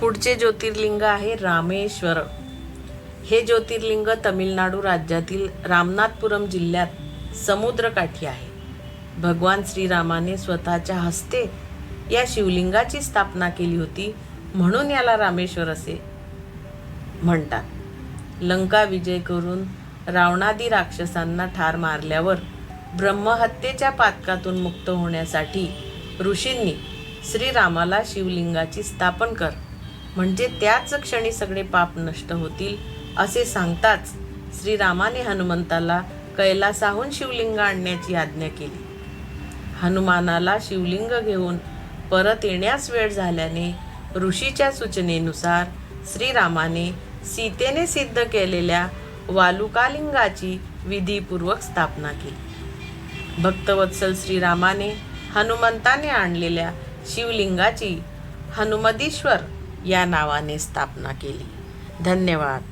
पुढचे ज्योतिर्लिंग आहे रामेश्वर हे ज्योतिर्लिंग तमिळनाडू राज्यातील रामनाथपुरम जिल्ह्यात समुद्रकाठी आहे. भगवान श्रीरामाने स्वतःच्या हस्ते या शिवलिंगाची स्थापना केली होती म्हणून याला रामेश्वर असे म्हणतात. लंका विजय करून रावणादी राक्षसांना ठार मारल्यावर ब्रह्महत्येच्या पातकातून मुक्त होण्यासाठी ऋषींनी श्रीरामाला शिवलिंगाची स्थापन कर म्हणजे त्याच क्षणी सगळे पाप नष्ट होतील असे सांगताच श्रीरामाने हनुमंताला कैलासाहून शिवलिंग आणण्याची आज्ञा केली. हनुमानाला शिवलिंग घेऊन परत येण्यास वेळ झाल्याने ऋषीच्या सूचनेनुसार श्रीरामाने सीतेने सिद्ध केलेल्या वालुकालिंगाची विधीपूर्वक स्थापना केली. भक्तवत्सल श्रीरामाने हनुमंताने आणलेल्या शिवलिंगाची हनुमदीश्वर या नावाने स्थापना केली. धन्यवाद.